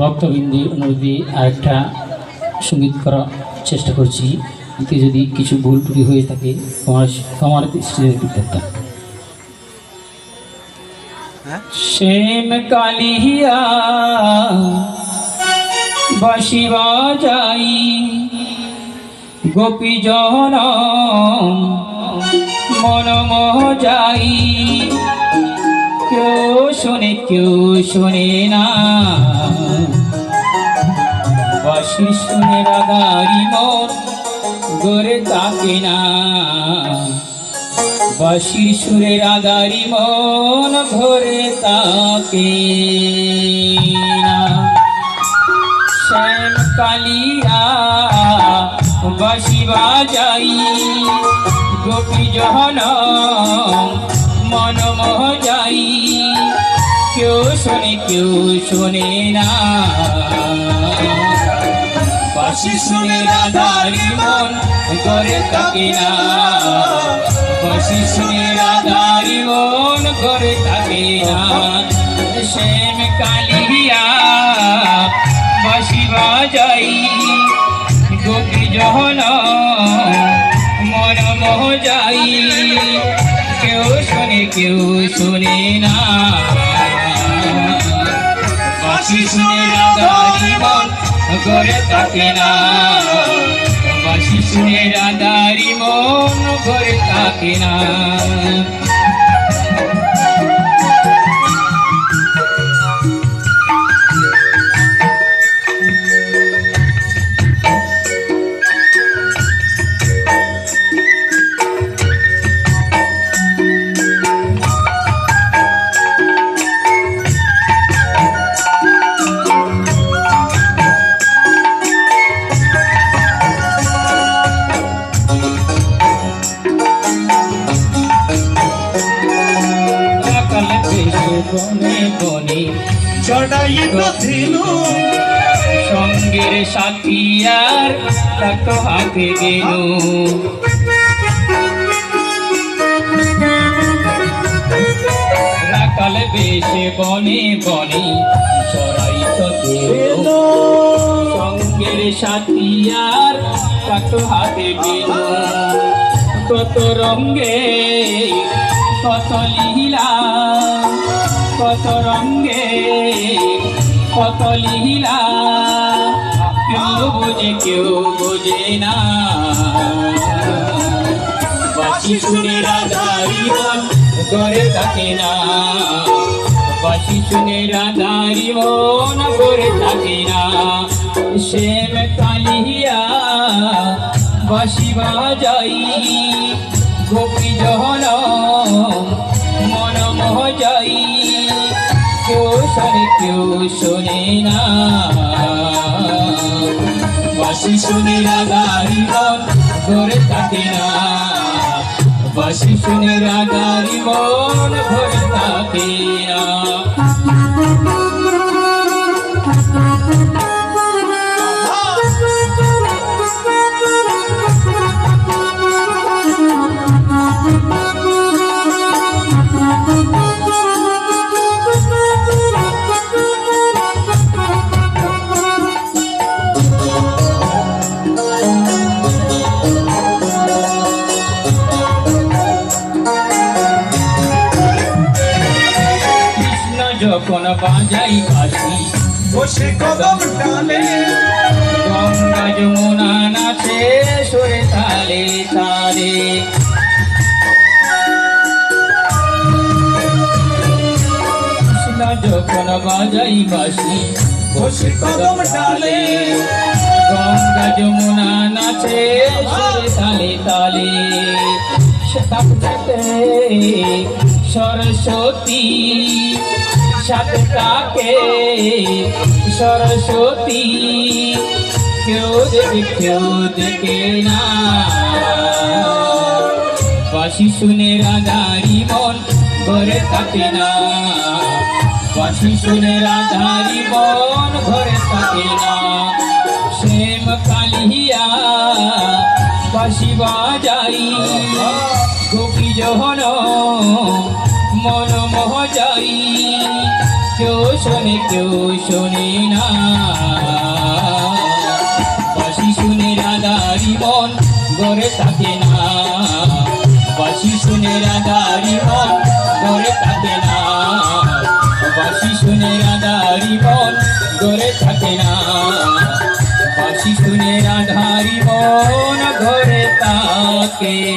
ভক্তবিন্দুর অনুরোধে আরেকটা সংগীত করার চেষ্টা করছি। এতে যদি কিছু ভুল ত্রুটি হয়ে থাকে তোমার তোমার করতাম শ্যাম কালিয়া বাসি বাজাই গোপী জন মন যাই কেউ শোনে কেউ শোনে না। বাসি শুনে রাগারি মন গড়ে তাকে না। বাসির সুরে রাগারি মন ভরে তাকে না। শ্যাম কালিয়া বাসি বাজাই গোপী জহন মন মোহ যাই কেউ শোনে কেউ শোনে না। বাসি শুনে রাধারি মন করে থাকে না। বাসি শুনে রাধারি মন করে থাকে না। শ্যাম কালিয়া বাসি বাজাই গোপী মন মোহ যাই। কেউ শোনে কেউ শোনে না। বাসি শুনে রাধারি মন করে থাকে না। বাসি শুনে রাধারি মন করে থাকে না। চড়াই বাঁধিলু সঙ্গের সাথী আর তাক হাতে গেল রাকাল বেশে বনে বনে চড়াই তো গেল সঙ্গের সাথী আর তাক হাতে গেল কত রঙ্গে কত লীলা। কত রঙ্গে কত লীলা, কেউ বোঝে কেউ বোঝে না। বাসি শুনে রাধারি মন করে থাকে না। বাসি শুনে রাধারি মন করে থাকে না। শ্যাম কালিয়া বাসি বাজাই, গোপী জহন মন মোহ যাই। শোনে কেউ শোনে না। বাসি শুনে রাগারি মন ঘরে থাকে না। বাসি শুনে রাগারি মন ঘরে থাকে না। যখন বাজাই বাসি বসে কদম ডালে গঙ্গা যমুনা নাচে সরে তালে তালে। যখন বাজাই বাসি বসে কদম ডালে গঙ্গা যমুনা নাচে সরে তালে তালে। শতাব্দীতে সরস্বতী সাথে তাকে সরস্বতী। কেউ দেখে কেউ দেখে না। বাসি শুনে রাধারি মন ঘরে থাকে না। বাসি শুনে রাধারি মন ঘরে থাকে না। শ্যাম কালিয়া বাসি বাজাই। গোপী যহন মন মোহ যাই। কেউ শোনে কেউ শোনে না। বাসি শুনে রাধারি মন গড়ে থাকে না। বাসি শুনে রাধারি মন গড়ে থাকে না। বাসি শুনে রাধারি মন গড়ে থাকে না। বাসি শুনে রাধারি মন ঘরে থাকে।